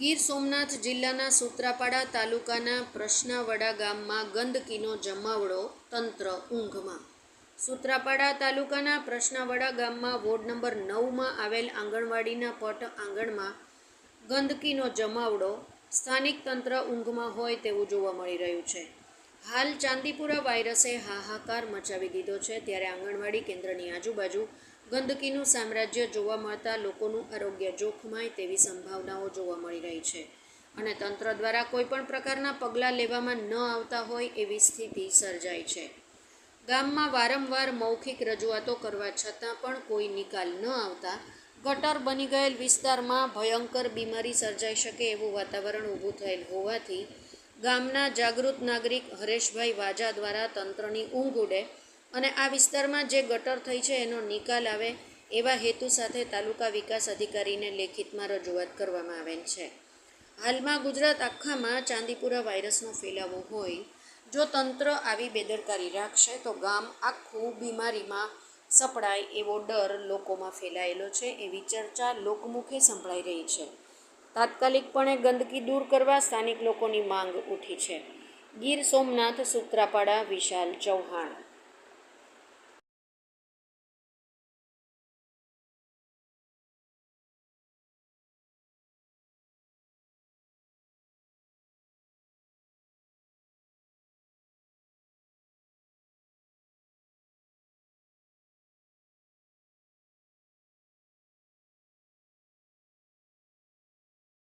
ગીર સોમનાથ જિલ્લાના સૂત્રાપાડા તાલુકાના પ્રશ્નાવડા ગામમાં ગંદકીનો જમાવડો તંત્ર ઊંઘમાં. સૂત્રાપાડા તાલુકાના પ્રશ્નાવડા ગામમાં વોર્ડ નંબર નવમાં આવેલ આંગણવાડીના પટ આંગણમાં ગંદકીનો જમાવડો સ્થાનિક તંત્ર ઊંઘમાં હોય તેવું જોવા મળી રહ્યું છે. હાલ ચાંદીપુરા વાયરસે હાહાકાર મચાવી દીધો છે, ત્યારે આંગણવાડી કેન્દ્રની આજુબાજુ ગંદકીનું સામ્રાજ્ય જોવા મળતા લોકોનું આરોગ્ય જોખમાય તેવી સંભાવનાઓ જોવા મળી રહી છે. અને તંત્ર દ્વારા કોઈપણ પ્રકારના પગલાં લેવામાં ન આવતા હોય એવી સ્થિતિ સર્જાઈ છે. ગામમાં વારંવાર મૌખિક રજૂઆતો કરવા છતાં પણ કોઈ નિકાલ ન આવતા ગટર બની ગયેલ વિસ્તારમાં ભયંકર બીમારી સર્જાઈ શકે એવું વાતાવરણ ઊભું થયેલ હોવાથી ગામના જાગૃત નાગરિક હરેશભાઈ વાજા દ્વારા તંત્રની ઊંઘ ઉડે અને આ વિસ્તારમાં જે ગટર થઈ છે એનો નિકાલ આવે એવા હેતુ સાથે તાલુકા વિકાસ અધિકારીને લેખિતમાં રજૂઆત કરવામાં આવેલ છે. હાલમાં ગુજરાત આખામાં ચાંદીપુરા વાયરસનો ફેલાવો હોય, જો તંત્ર આવી બેદરકારી રાખશે, તો ગામ આખું બીમારીમાં સપડાય એવો ડર લોકોમાં ફેલાયેલો છે એવી ચર્ચા લોકમુખે સંભળાઈ રહી છે. તાત્કાલિકપણે ગંદકી દૂર કરવા સ્થાનિક લોકોની માંગ ઉઠી છે. ગીર સોમનાથ સૂત્રાપાડા વિશાલ ચૌહાણ